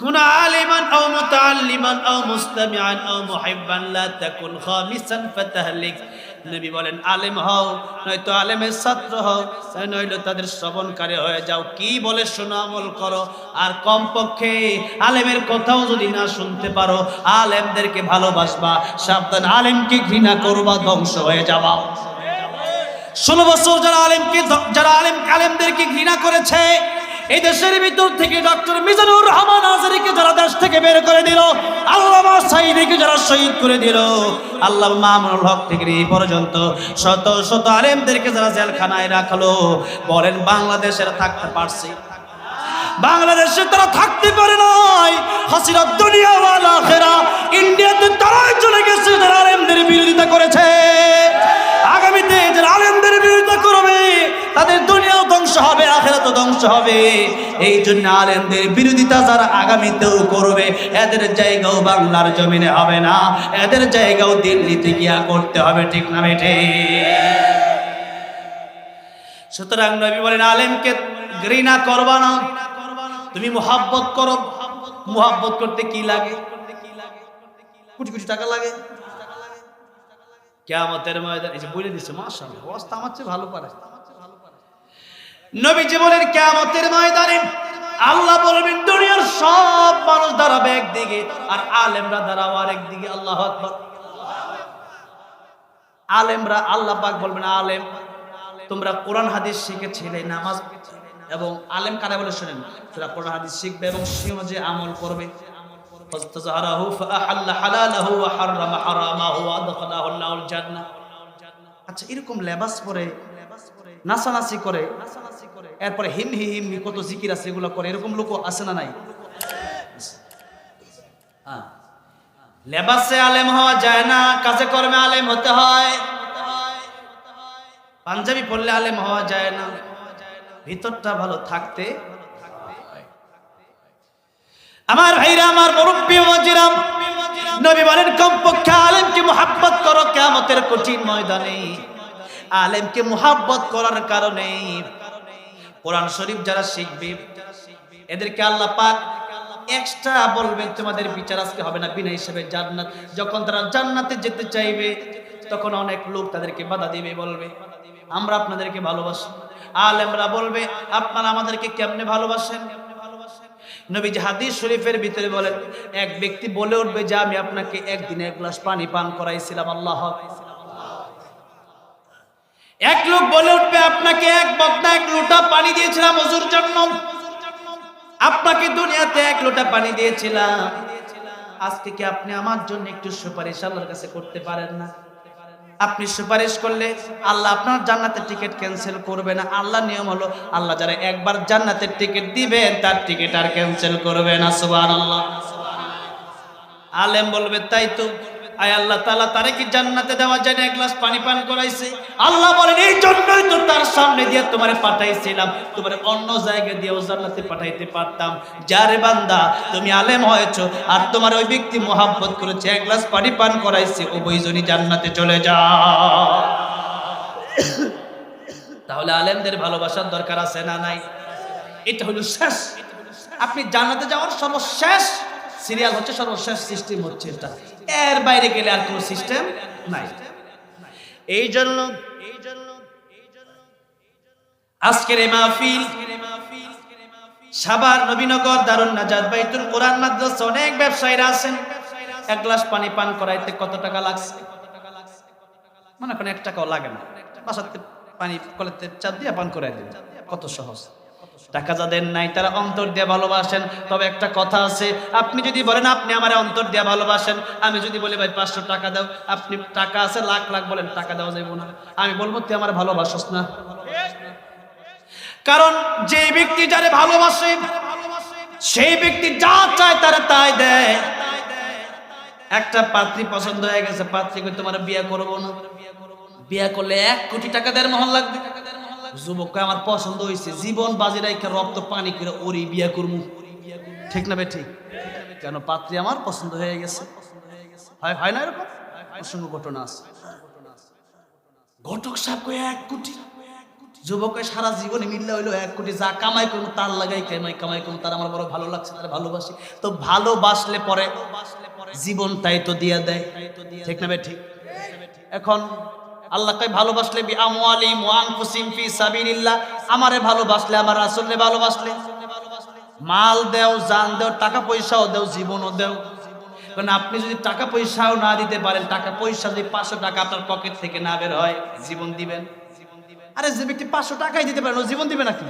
কোন আলিমান আও মুতাআল্লিমান আও মুস্তামিআন আও মুহিব্বান লা তাকুন খামিসান ফাতাহলিক। নবী বলেন, আলেম হও, নয়তো আলেমের ছাত্র হও, নইলে তাদের শ্রবণকারী হয়ে যাও। কি বলে শোনো, আমল করো। আর কমপক্ষে আলেমের কথাও যদি না শুনতে পারো, আলেমদেরকে ভালোবাসবা, সাবধান, আলেমকে ঘৃণা করবা, ধ্বংস হয়ে যাবা। ষোলো বছর যারা আলেমকে যারা আলেম আলেমদেরকে ঘৃণা করেছে এই দেশের ভিতর থেকে ডক্টর মিজানুর রহমান আজারিকে যারা দেশ থেকে বের করে দিল, আল্লামা সাইদিকে যারা শহীদ করে দিল, আল্লাহ মামুনুল হক থেকে এই পর্যন্ত শত শত আলেমদেরকে যারা জেলখানায় রাখল, বলেন বাংলাদেশের থাকতে পারছে। বাংলাদেশে তারা থাকতে পারে নাই, হাসিনা দুনিয়া ওয়ালা ইন্ডিয়াতে তারাই চলে গেছে, যারা আলেমদের ধ্বংস হবে। এই জন্য আলেমদের বিরোধিতা যারা আগামীতেও করবে, এদের জায়গাও বাংলার জমিনে হবে না। এদের জায়গাও দিল্লিতে গিয়া করতে হবে, ঠিক না বেঠে সুতরাং নবী বলেন, আলেমকে ঘৃণা করবা না। তুমি মোহাব্বত করো। মোহাব্বত করতে কি লাগে? কোটি কোটি টাকা লাগে। কেয়ামতের ময়দান এই যে বলে দিচ্ছে মাশাআল্লাহ, অবস্থা আমার চেয়ে ভালো পারে। নবীজি বলেন কেয়ামতের ময়দানে আল্লাহ বলবেন দুনিয়ার সব মানুষ দাঁড়াবে একদিকে আর আলেমরা দাঁড়াবো আরেক দিকে আল্লাহ আকবার আলেমরা আল্লাহ পাক বলবেন আলেম তোমরা কোরআন হাদিস শিখেছিলে নামাজ এবং আলেম কারা বলে শোনেন তোরা কোরআন হাদিস শিখবে এবং সেও যে আমল করবে فاستظهره فأحل حلاله وحرم حرامه وأدخله الله الجنة আচ্ছা এরকম লেবাস পরে নাচানাচি করে এরপরে হিম হি হিম কত জিকির আছে, এগুলো করে। এরকম লোক আছে না নাই? হ্যাঁ। লেবাসে আলেম হওয়া যায় না, কাজে কর্মে আলেম হতে হয়। পাঞ্জাবি পরলে আলেম হওয়া যায় না। ভিতরটা ভালো থাকতে আমার ভাইরা, আমার মুরব্বী মজিরাম নবী বলেন, কমপক্ষে আলেমকে মোহাব্বত করো কেমতের কঠিন ময়দানে। আলেমকে মোহাব্বত করার কারণে কোরআন শরীফ যারা শিখবে, এদেরকে আল্লাহ পাক এক্সট্রা বলবেন তোমাদের বিচার আজকে হবে না, বিনা হিসেবে জান্নাত। যখন তারা জান্নাতে যেতে চাইবে, তখন অনেক লোক তাদেরকে বাধা দিবে, বলবে, আমরা আপনাদেরকে ভালোবাসি। আলেমরা বলবে, আপনারা আমাদেরকে কেমনে ভালোবাসেন? নবীজি হাদিস শরীফের ভিতরে বলেন, এক ব্যক্তি বলে উঠবে যে, আমি আপনাকে একদিনে এক গ্লাস পানি পান করাইছিলাম, আল্লাহ এক লোক বলে উঠবে, আপনাকে এক বক্তা এক লোটা পানি দিয়েছিলাম ওজুর জন্য। আপনাকে দুনিয়াতে এক লোটা পানি দিয়েছিলাম। আজকে কি আপনি আমার জন্য একটু সুপারিশ আল্লাহর কাছে করতে পারেন না? আপনি সুপারিশ করলে আল্লাহ আপনার জান্নাতের টিকিট ক্যান্সেল করবে না। আল্লাহ নিয়ম হলো, আল্লাহ যারা একবার জান্নাতের টিকিট দিবেন, তার টিকিট আর ক্যান্সেল করবে না। সুবহানাল্লাহ। আলেম বলবে, তাই তো। আয় আল্লাহ তালা তারে কি জান্নাতে দেওয়া যায় না? এক গ্লাস পানি পান করাইছে। আল্লাহ বলেন, এই জন্যই তো তার সামনে দিয়ে তোমারে পাঠাইছিলাম। তোমার অন্য জায়গায় দিয়েও জান্নাতে পাঠাইতে পারতাম। যারে বান্দা, তুমি আলেম হয়েছো আর তোমার ওই ব্যক্তি মোহাব্বত করেছে, এক গ্লাস পানি পান করাইছে উভয়জনই জান্নাতে চলে যাও তাহলে আলেমদের ভালোবাসার দরকার আছে না নাই? এটা হলো শেষ। আপনি জান্নাতে যাওয়ার সর্বশেষ সিরিয়াল হচ্ছে সর্বশেষ সিস্টেম হচ্ছে এটা। এর বাইরে গেলে আর কোনো সিস্টেম নাই। এই জন্য আজকের এই মাহফিল সাবার নবীনগর, দারুণ নাজাদ বাইতুল কোরআন মাদ্রাসা, অনেক ব্যবসায়ীরা আছেন। এক গ্লাস পানি পান করাইতে কত টাকা লাগছে? মনে করেন এক টাকাও লাগে না। বাসাতে পানি কলেতে চাপ দিয়ে পান করাই দেন। কত সহজ। টাকা যাদের নাই, তারা অন্তর দিয়ে ভালোবাসেন। তবে একটা কথা আছে, আপনি যদি বলেন, আপনি আমার অন্তর দিয়ে ভালোবাসেন আমি যদি বলি, ভাই, পাঁচশো টাকা দাও আপনি টাকা আছে, লাখ লাখ বলেন, টাকা দেওয়া যাইব না আমি বলব, তুই আমার ভালোবাসস না কারণ যে ব্যক্তি যারে ভালোবাসে, সেই ব্যক্তি যা চায় তারা তাই দেয়। একটা পাত্রী পছন্দ হয়ে গেছে, পাত্রী তোমার বিয়ে করব না বিয়ে করলে এক কোটি টাকা দেড় মহল লাগবে। যুবক আমার পছন্দ হয়েছে জীবন বাজি রক্ত পানি করে ওরি বিয়ে করব ঠিক না কেন পাত্রী আমার পছন্দ হয়ে গেছে। হয় না এরকম? প্রসঙ্গ ঘটনা আছে। ঘটক এক কোটি। যুবকের সারা জীবনে মিললে হইল এক কোটি। যা কামাই করব তার লাগাই কামাই কামাই করব তার আমার বড় ভালো লাগছে, তার ভালোবাসি। তো ভালোবাসলে পরে জীবনটাই তো দিয়ে দেয়। ঠিক না ঠিক? এখন আল্লাহকে ভালোবাসলে বি আমওয়ালি মুআনফুসিম ফি সাবিলিল্লাহ। আমারে ভালোবাসলে, আমার রাসূলকে ভালোবাসলে। মাল দেও, জান দেও টাকা পয়সাও দেও, জীবনও দেও। কারণ আপনি যদি টাকা পয়সাও না দিতে পারেন টাকা পয়সা যদি পাঁচশো টাকা আপনার পকেট থেকে না বের হয়, জীবন দিবেন। আরে, যে ব্যক্তি পাঁচশো টাকাই দিতে পারেন ও জীবন দিবে নাকি?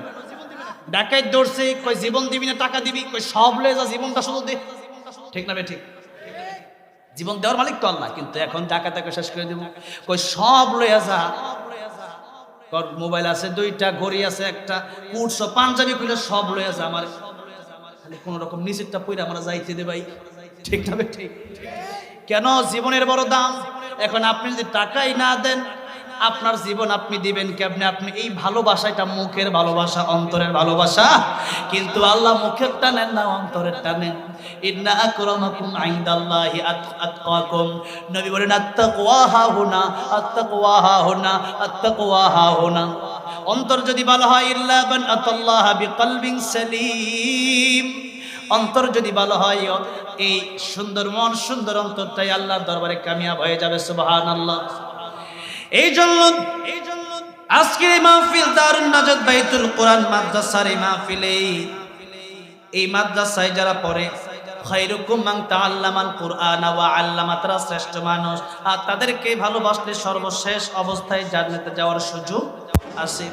ডাকাই দৌড়ছে কই জীবন দিবি না, টাকা দিবি। কই সব যা, জীবনটা শুধু দে। ঠিক না বে, ঠিক? জীবন দেওয়ার মালিক তো আল্লাহ, কিন্তু এখন টাকা টাকা শেষ করে দেবো। কই, সব লইয়া যা। তোর মোবাইল আছে, দুইটা, ঘড়ি আছে, একটা কুটস পাঞ্জাবি খুলে সব লইয়া যা আমার। খালি কোন রকম নিচেরটা পইরা আমরা যাইতে দে ভাই। ঠিক না ঠিক। কেন? জীবনের বড় দাম। এখন আপনি যদি টাকাই না দেন আপনার জীবন আপনি দিবেন কেমনে? আপনি এই ভালোবাসাটা মুখের ভালোবাসা, অন্তরের ভালোবাসা। কিন্তু আল্লাহ মুখের টানেন না, অন্তরের টানেন ইন্না অন্তর যদি ভালো হয়, ইল্লা অন্তর যদি ভালো হয়, এই সুন্দর মন, সুন্দর অন্তরটাই আল্লাহর দরবারে কামিয়াব হয়ে যাবে, সুবহানাল্লাহ। এই জন্য এই জন্য আজকের এই মাহফিল দারুণ নাজাদ বাইতুল কোরআন মাদ্রাসার এই মাহফিলে, এই মাদ্রাসায় যারা পড়ে শ্রেষ্ঠ মানুষ। আর তাদেরকে ভালোবাসলে সর্বশেষ অবস্থায় জান্নাতে যাওয়ার সুযোগ আছে।